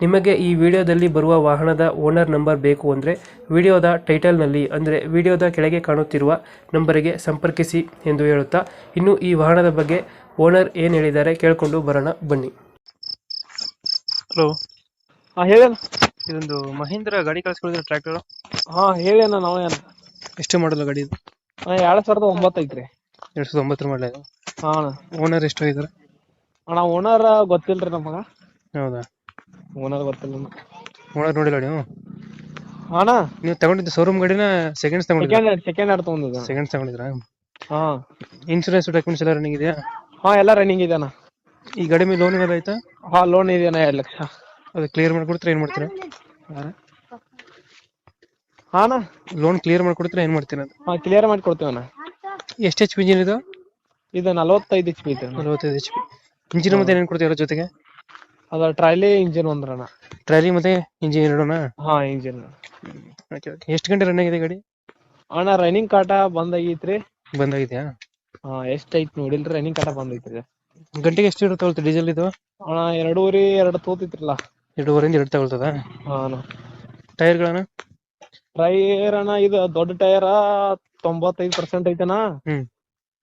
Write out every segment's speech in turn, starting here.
ನಿಮಗೆ ಈ ವಿಡಿಯೋದಲ್ಲಿ ಬರುವ ವಾಹನದ ಓನರ್ ನಂಬರ್ ಬೇಕು ಅಂದರೆ ವಿಡಿಯೋದ ಟೈಟಲ್ನಲ್ಲಿ ಅಂದರೆ ವಿಡಿಯೋದ ಕೆಳಗೆ ಕಾಣುತ್ತಿರುವ ನಂಬರಿಗೆ ಸಂಪರ್ಕಿಸಿ ಎಂದು ಹೇಳುತ್ತಾ ಇನ್ನು ಈ ವಾಹನದ ಬಗ್ಗೆ ಓನರ್ ಏನು ಹೇಳಿದ್ದಾರೆ ಕೇಳಿಕೊಂಡು ಬರೋಣ ಬನ್ನಿ. ಹಲೋ ಹಾಂ ಹೇಳಣ್ಣ ಇದೊಂದು ಮಹೀಂದ್ರ ಗಾಡಿ ಕಳಿಸ್ಕೊಡಿದ್ರೆ ಟ್ರ್ಯಾಕ್ಟರ್ ಹಾ ನಾವು ಏನು ಎಷ್ಟು ಮಾಡಲ್ಲ ಗಾಡಿ ಇದು? ಹಾಂ ಎರಡು ಸಾವಿರದ ಒಂಬತ್ತು ಐತ್ರಿ. ಎರಡು ಸಾವಿರದ ಒಂಬತ್ತರ ಮಾಡಲ ಹಾಂ ಓನರ್ ಎಷ್ಟು ಇದ್ದಾರೆ ಅಣ್ಣ ಓನರ್ ಗೊತ್ತಿಲ್ರಿ ನಮಗ. ಹೌದಾ? ಓನರ್ ಗೊತ್ತಿಲ್ಲ. ಓನರ್ ನೋಡಿಲ್ಲ ನೀವು? ಅಣ್ಣ? ನೀವು ತಗೊಂಡಿದ್ದು ಶೋರೂಮ್ ಗಾಡಿನ ಸೆಕೆಂಡ್ಸ್ ತಗೊಂಡಿದ್ರಾ? ಸೆಕೆಂಡ್ ಸೆಕೆಂಡ್ ಹ್ಯಾಂಡ್ ತಗೊಂಡಿದ್ದ ಸೆಕೆಂಡ್ಸ್ ತಗೊಂಡಿದ್ರಾ? ಹಾ. ಇನ್ಶೂರೆನ್ಸ್ ಡಾಕ್ಯುಮೆಂಟ್ಸ್ ಎಲ್ಲ ರನ್ನಿಂಗ್ ಇದೆಯಾ? ಹಾ ಎಲ್ಲ ರನ್ನಿಂಗ್ ಇದೆ ಅಣ್ಣ. ಈ ಗಾಡಿ ಮೇಲೆ ಲೋನ್ ಏನಾದ್ರು ಆಯ್ತಾ? ಹಾ ಲೋನ್ ಇದೆ ಅಣ್ಣ ಎರಡ್ ಲಕ್ಷ. ಅದು ಕ್ಲಿಯರ್ ಮಾಡ್ಕೊಡ್ತೀರಾ ಏನು ಮಾಡ್ತೀರಾ? ಹಾ ಅಣ್ಣ. ಲೋನ್ ಕ್ಲಿಯರ್ ಮಾಡ್ಕೊಡ್ತೀರಾ ಏನು ಮಾಡ್ತೀರಾ ಅದು? ಹಾ ಕ್ಲಿಯರ್ ಮಾಡಿ ಕೊಡ್ತೀವಿ ಅಣ್ಣ. ಎಷ್ಟು ಎಚ್ ಪಿ ಇಂಜಿನ್ ಇದು? ಇದು ನಲವತ್ತೈದು ಎಚ್ ಪಿ ಇದೆ ನಲವತ್ತೈದು ಎಚ್ ಪಿ ಇಂಜಿನ್ ಮತ್ತೆ ಏನೇನು ಕೊಡ್ತೀರಾ ಜೊತೆಗೆ? ಅದ ಟ್ರಾಲಿ ಇಂಜಿನ್ ಒಂದ್ರಣ್ಣ ಟ್ರಾಲಿ ಮತ್ತೆ ಇಂಜಿನ್ ಎರಡೋಣ ಹಾ ಇಂಜಿನ್ ಓಕೆ ಓಕೆ ಎಷ್ಟು ಗಂಟೆ ರನ್ ಆಗಿದೆ ಗಾಡಿ? ಅಣ್ಣ ರನ್ನಿಂಗ್ ಕಾಟ ಬಂದಾಗೈತ್ರಿ. ಬಂದಾಗಿದೆಯಾ ಹಾ ಎಷ್ಟ್ ಐತ್ ನೋಡಿಲ್ರಿ ರನ್ನಿಂಗ್ ಕಾಟ ಐತ್ರಿ ಗಂಟೆಗೆ ಎಷ್ಟು ಇರುತ್ತೆ ತಗೊಳ್ತೀವಿ ಡೀಸೆಲ್ ಇದು? ಅಣ್ಣ ಎರಡೂವರೆ ಎರಡು ತೋತಿತ್ರಲ್ಲ. ಎರಡೂವರೆಯಿಂದ ಎರಡು ತಗೊಳ್ತದ? ಹಾ ಅಣ್ಣ. ಟೈರ್ಗಳನ್ನ? ಟೈರ್ ಅಣ್ಣ ಇದು ದೊಡ್ಡ ಟೈರ್ ತೊಂಬತ್ತೈದು ಪರ್ಸೆಂಟ್ ಐತೆನಾ? ಹ್ಮ್.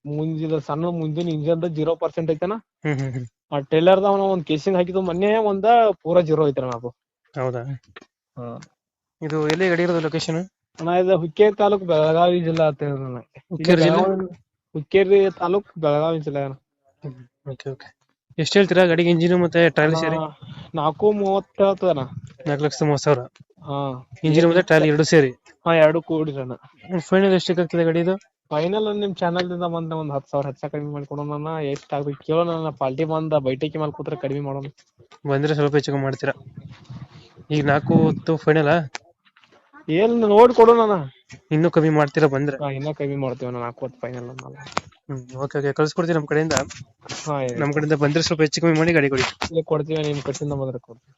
ಮುಂಜಿದ ಸಣ್ಣ ಮುಂದಿನ ಇಂಜನ್ ಜೀರೋ ಪರ್ಸೆಂಟ್ ಐತೆನಾ? Hmm hmm hmm. ಆ ಟೈಲರ್ ದವನ ಒಂದ್ ಕೇಸಿಂಗ್ ಹಾಕಿದ್ದು ಮೊನ್ನೆ ಒಂದ ಪೂರಾ ಜೀರೋ ಐತ್ರಿ ಅದು ಹೌದಾ? ಇದು ಎಲ್ಲಿ ಗಡಿ ಇರೋದು ಲೊಕೇಶನ್ ಅಣ್ಣ ಇದು ಹುಕ್ಕೇರಿ ತಾಲೂಕ್ ಬೆಳಗಾವಿ ಜಿಲ್ಲಾ ಅಂತ ಹೇಳಿದ್ರು ನನಗೆ ಹುಕ್ಕೇರಿ ಜಿಲ್ಲೆ? ಹುಕ್ಕೇರಿ ತಾಲೂಕ್ ಬೆಳಗಾವಿ ಜಿಲ್ಲಾ ಅಣ್ಣ. Okay okay. ಎಷ್ಟು ಹೇಳ್ತೀರಾ ಗಾಡಿಗೆ ಇಂಜಿನ್ ಮತ್ತೆ ಟ್ರಾಲಿ ಸೇರಿ? ಆ, ನಾಲ್ಕು ಮೂವತ್ತು ಹೇಳ್ತದಣ್ಣ ನಾಲ್ಕು ಲಕ್ಷದ ಮೂವತ್ತು ಸಾವಿರ? ಹಾ. ಇಂಜಿನ್ ಮತ್ತೆ ಟ್ರಾಲಿ ಎರಡು ಸೇರಿ? ಹಾ ಎರಡು ಕೂಡಿರಣ್ಣ ಫೈನಲ್ ಎಷ್ಟಕ್ಕೆ ಆಗ್ತದೆ ಗಾಡಿ ಇದು? ಫೈನಲ್ ನಿಮ್ ಚಾನಲ್ ದಿಂದ ಬಂದ ಒಂದ್ ಹತ್ತು ಸಾವಿರ ಹೆಚ್ಚ ಕಡಿಮೆ ಮಾಡ್ಕೊಡೋಣ ಎಷ್ಟ್ ಆಗ್ಬೇಕು ಕೇಳೋಣ ಪಾರ್ಟಿ ಬಂದ ಬೈಟಕಿ ಮೇಲೆ ಕೂತ್ರೆ ಕಡಿಮೆ ಮಾಡೋಣ. ಬಂದ್ರೆ ಸ್ವಲ್ಪ ಹೆಚ್ಚಿಗೆ ಕಮ್ಮಿ ಮಾಡ್ತೀರಾ? ಈಗ ನಾಲ್ಕು ಹೊತ್ತು ಫೈನಲ್ ಏನ್ ನೋಡಿ ಕೊಡೋಣ. ಇನ್ನೂ ಕಮ್ಮಿ ಮಾಡ್ತೀರಾ ಬಂದ್ರೆ? ಹಾ ಇನ್ನ ಕಮ್ಮಿ ಮಾಡ್ತೀವಿ ಅಣ್ಣ. ನಾಲ್ಕು ಫೈನಲ್ ಹ್ಮ್ ಓಕೆ ಓಕೆ ಕಳ್ಸ್ಕೊಡ್ತೀವಿ ನಮ್ ಕಡೆಯಿಂದ. ಹಾ ನಮ್ಮ ಕಡೆಯಿಂದ ಬಂದ್ರೆ ಸ್ವಲ್ಪ ಹೆಚ್ಚು ಕಮ್ಮಿ ಮಾಡಿ ಗಾಡಿ ಕೊಡಿ. ಇಲ್ಲಿ ಕೊಡ್ತೀವಿ ನಿಮ್ ಕಡೆಯಿಂದ ಬಂದ್ರೆ ಕೊಡ್ತೀವಿ.